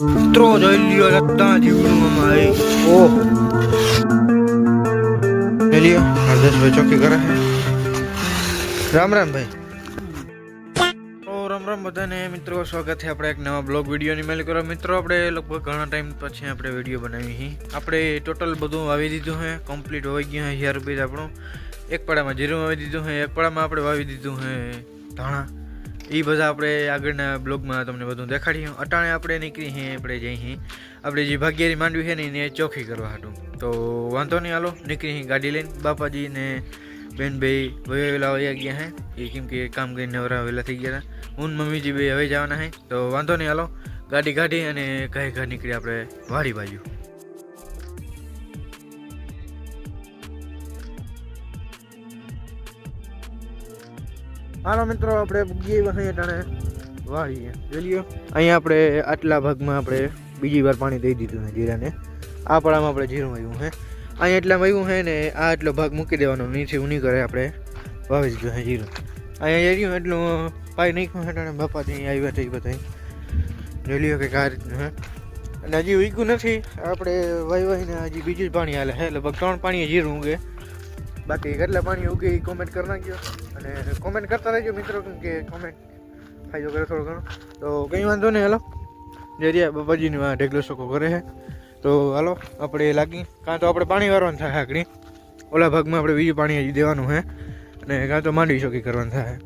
મિત્રો જોઈ લ્યો રત્તા જીવડું એ ઓહ લ્યો હરદેશભાઈ ચોકી કરે રામ રામ ભાઈ રામ રામ બધાને મિત્રો, સ્વાગત છે આપણે એક નવા બ્લોગ વિડીયોની મેલ કરો મિત્રો, આપણે લગભગ ઘણા ટાઈમ પછી આપણે વીડિયો બનાવી છે આપણે ટોટલ બધું વાવી દીધું હે કમ્પ્લીટ હોઈ ગયું હે હેર બીજ આપણું. એક પડામાં જીરું વાવી દીધું હે, એક પડામાં આપણે વાવી દીધું હે, ધાણા. એ બધા આપણે આગળના બ્લોગમાં તમને બધું દેખાડીએ અટાણે આપણે નીકળી છીએ આપણે જઈ છીએ આપણે જે ભાગ્યારી માંડવી છે ને એને ચોખ્ખી કરવા હતું તો વાંધો નહીં, હાલો, નીકળી હી ગાડી લઈને. બાપાજી ને બેન ભાઈ વહેલા વયા ગયા હે. એ કેમ કે કામ કરીને નવરા વહેલા થઈ ગયા હતા. હું મમ્મીજી બે હવે જવાના હે. તો વાંધો નહીં, હાલો. ગાડી કાઢી અને ઘરે ઘર નીકળી આપણે વાડી બાજુ. હાલો મિત્રો, આપણે પૂગીએ અહીં અટાણે વાળીએ જોઈએ અહીંયા આપણે આટલા ભાગમાં આપણે બીજી વાર પાણી દઈ દીધું છે જીરાને. આ પડામાં આપણે જીરું વાવ્યું હે અહીંયા એટલા વાવ્યું હે ને, આ આટલો ભાગ મૂકી દેવાનો, નીચે ઊની કરે આપણે વાવી દીધું હે જીરું. અહીંયા એર્યું એટલું પાઈ નાખ્યું છે અટાણે ત્યાં અહીં આવ્યા એ બધા જોઈ લ્યો કે આ રીતનું હે અને હજી ઉગ્યું નથી. આપણે વાઈ વાઈને હજી બીજું પાણી હાલે હે લગભગ ત્રણ પાણી જીરું ઉગે. બાકી કેટલા પાણી ઉગે એ કોમેન્ટ કરી નાખજો. અને કોમેન્ટ કરતા રહેજો મિત્રો, કેમ કે કોમેન્ટ ફાયદો કરે થોડો ઘણો. તો કંઈ વાંધો નહીં, હાલો. જરિયા બાપાજીની વાં ઢેગલો શોકો કરે છે તો હાલો, આપણે લાગી. કાં તો આપણે પાણી વારવાનું થાય આગળ. ઓલા ભાગમાં આપણે બીજું પાણી હજી દેવાનું છે અને કાં તો માંડવી ચોકી કરવાનું થાય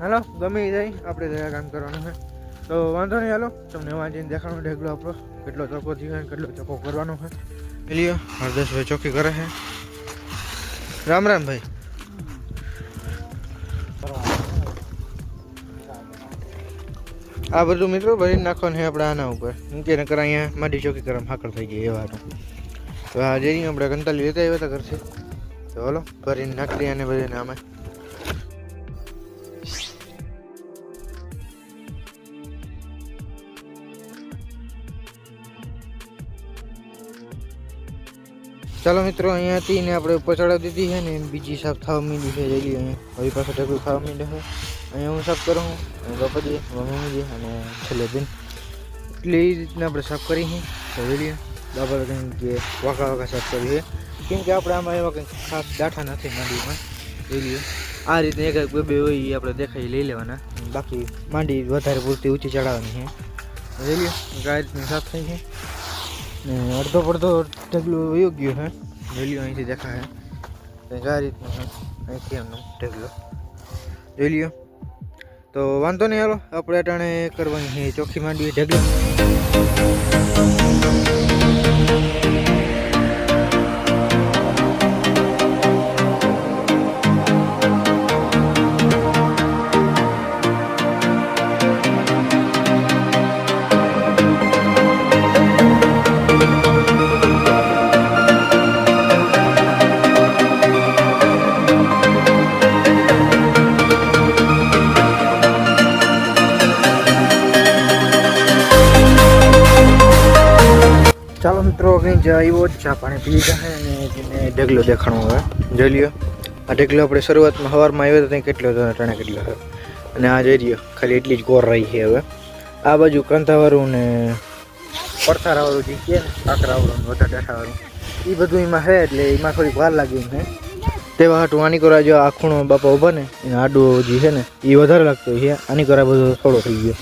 હાલો, ગમે જાય, આપણે જરા કામ કરવાનું છે તો વાંધો નહીં, હાલો. તમને વાંચીને દેખાડો ઢેગલો આપણો. કેટલો ચોખ્ખો થયો કેટલો ચોખ્ખો કરવાનો છે લ્યો હરદેશભાઈ ચોખ્ખી કરે છે રામ રામ ભાઈ. આ બધું મિત્રો ભરી નાખવાનું છે આપણે આના ઉપર. મૂકીને નકર અહીંયા માટી ચોકી કરવા હાકડ થઈ ગઈ એવા તો. આ જઈ આપણે કંટાળી લેતા આવ્યા હતા ઘરથી. તો હલો, ભરીને નાખી અને બધાને આમાં. ચાલો મિત્રો, અહીંયાથી ને આપણે ઉપર ચડાવી દીધી છે ને બીજી સાફ થવા માંડી છે, જઈ લઈએ. અહીંયા હવે પાછું ઢગલું ખાવા માંડે છે. અહીંયા હું સાફ કરું છું અને બાપાજી મમ્મીજી અને છેલ્લે બેન. એટલે એ રીતના આપણે સાફ કરી છે. તો જોઈ લઈએ. બાપા કંઈક કે વાંકા વાંકા સાફ કરી છે. કેમ કે આપણે આમાં એવા કંઈક ખાસ ગાંઠા નથી માંડીમાં. જોઈ લઈએ. આ રીતે એક એક બે બે હોય એ આપણે દેખાઈ લઈ લેવાના. બાકી માંડી વધારે પૂરતી ઊંચી ચડાવવાની છે. જોઈ લઈએ. આ રીતની સાફ થઈ છે. અડધો પડધો ઢગલું વયો ગયો હે. જોઈ અહીંથી દેખાય કંઈક આ રીતનું છે અહીંથી એમનું ઢગલો. જોઈ લ્યો તો વાંધો નહીં હાલો, આપણે અટાણે કરવાની ચોખ્ખી માંડવી ઢગલો. ચાલો મિત્રો કંઈ જ આવ્યો જ ચા પાણી પી જાય અને ઢગલો દેખાણો હવે જોઈ લ્યો, આ ઢગલો આપણે શરૂઆતમાં સવારમાં આવ્યો તો કેટલો હતો અટાણે કેટલો હતો અને આ જોઈ રહ્યો ખાલી એટલી જ ગોર રહી છે હવે. આ બાજુ કંથાવાળું ને પડથારાવાળું જે કહે કાંકરાવાળું વધારે ડાઠાવાળું એ બધું એમાં છે એટલે એમાં થોડીક વાર લાગી છે. તેવા હાટું આની કરા જો આ ખૂણો બાપા ઊભા ને એને આડું જે છે ને એ વધારે લાગતો છે. આની કરા બધો થોડો થઈ ગયો.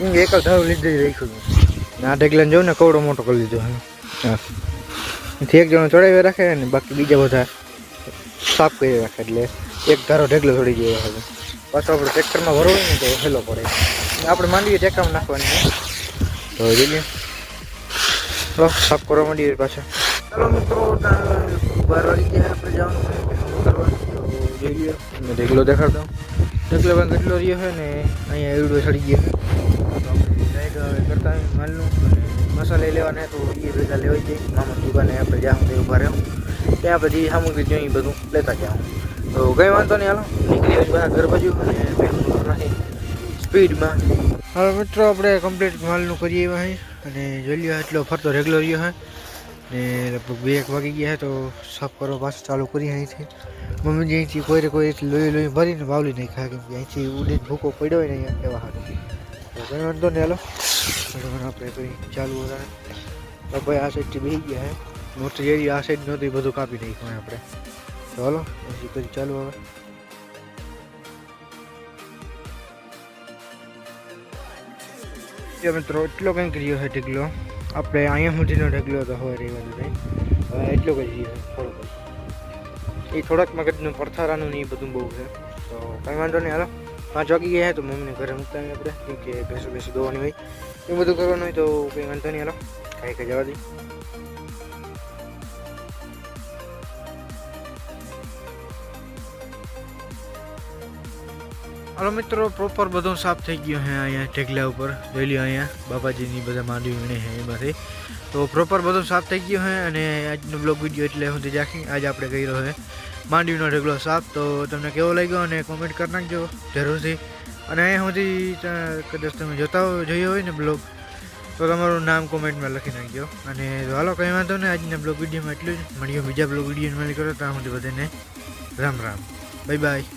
હું કે એક જ ધારો લીધે રાખ્યું આ ઢગલાને જોઉં ને કવડો મોટો કરી લીધો હે. એથી એક જણો ચડાવી રાખે ને બાકી બીજા બધા સાફ કરી રાખે એટલે એક ધારો ઢગલો થોડી ગયો હવે. પાછો આપણે ટ્રેક્ટરમાં ભરવો ને તો હેલો પડે. આપણે માંડીએ ટેકામાં નાખવાની તો જોઈએ. ચલો સાફ કરવા માંડીએ પાછા. ચાલો મિત્રો બાર વાગી ગયા આપણે જવાનું જોઈએ. ઢગલો દેખાડતો ઢગલો પણ કેટલો રહ્યો છે ને અહીંયા એવડો ચડી ગયો કરતા માલનું. મસાલા લેવાના તો એ બધા લેવાઈ જાય મામા દુકાને આપણે જાઉં તે ઊભા રહ્યો ત્યાં પછી સામગ્રી જોઈ બધું લેતા જાઉં તો કંઈ વાંધો નહીં, હાલો. નીકળી હોય બધા ઘર બાજુ અને સ્પીડમાં. હવે મિત્રો, આપણે કમ્પ્લીટ માલનું કરીએ એવા અને જોઈ લ્યો એટલો ફરતો રેગ્યુલર રહ્યો હે. ને લગભગ બે એક વાગી ગયા તો સાફ કરવા પાછું ચાલુ કરી અહીંથી. મમ્મી અહીંથી કોઈ ને કોઈ લોહી લોહી ભરીને વાવલી નહીં ખાય કેમ કે અહીંથી ઉડીને ભૂકો પડ્યો હોય ને, અહીંયા એવા હાલ તો વાંધો નહીં, હાલો. ઘડવાનું આપણે કરી ચાલુ હતા. તો ભાઈ આ સાઈડથી બેસી ગયા હે. મોટી જેરી આ સાઈડ નહોતી, બધું કાપી નાખ્યું આપણે. તો હાલો પછી કરી ચાલુ હવે જે મિત્રો, એટલો કંઈક રહ્યો છે ઢગલો. આપણે અહીંયા સુધીનો ઢગલો હતો હવે રહેવા નહીં. હવે એટલો કંઈ રહ્યો થોડોક એ થોડાક મગજનું પડથારાનું ને એ બધું બહુ છે. તો કંઈ વાંધો નહીં, હાલો. પાંચ વાગી ગયા તો મમ્મીને ઘરે મૂકતા નહીં આપણે, કેમ કે ભેંસો ભેંસો દોવાની હોય. એ બધું કરવાનું હોય તો કંઈ વાંધો નહીં, હાલો. કાંઈક કંઈ જવા દઈ હાલો મિત્રો પ્રોપર બધું સાફ થઈ ગયો છે અહીંયા ઢેગલા ઉપર. જોઈ અહીંયા બાપાજીની બધા માંડવી વીણે છે એમાંથી. તો પ્રોપર બધું સાફ થઈ ગયું છે અને આજનો બ્લોગ વીડિયો એટલે સુધી રાખી આજ આપણે કર્યો છે માંડવીનો ઢગલો સાફ. તો તમને કેવો લાગ્યો અને કોમેન્ટ કરી નાખજો જરૂરથી. અને સુધી કદાચ તમે જોતા જોયો હોય ને બ્લોગ તો તમારું નામ કોમેન્ટમાં લખી નાખજો. અને હાલો, કંઈ વાંધો નહીં, આજના બ્લોગ વિડીયોમાં એટલું જ. મળ્યો બીજા બ્લોગ વીડિયો મળી કરો ત્યાં સુધી બધાને રામ રામ. Bye bye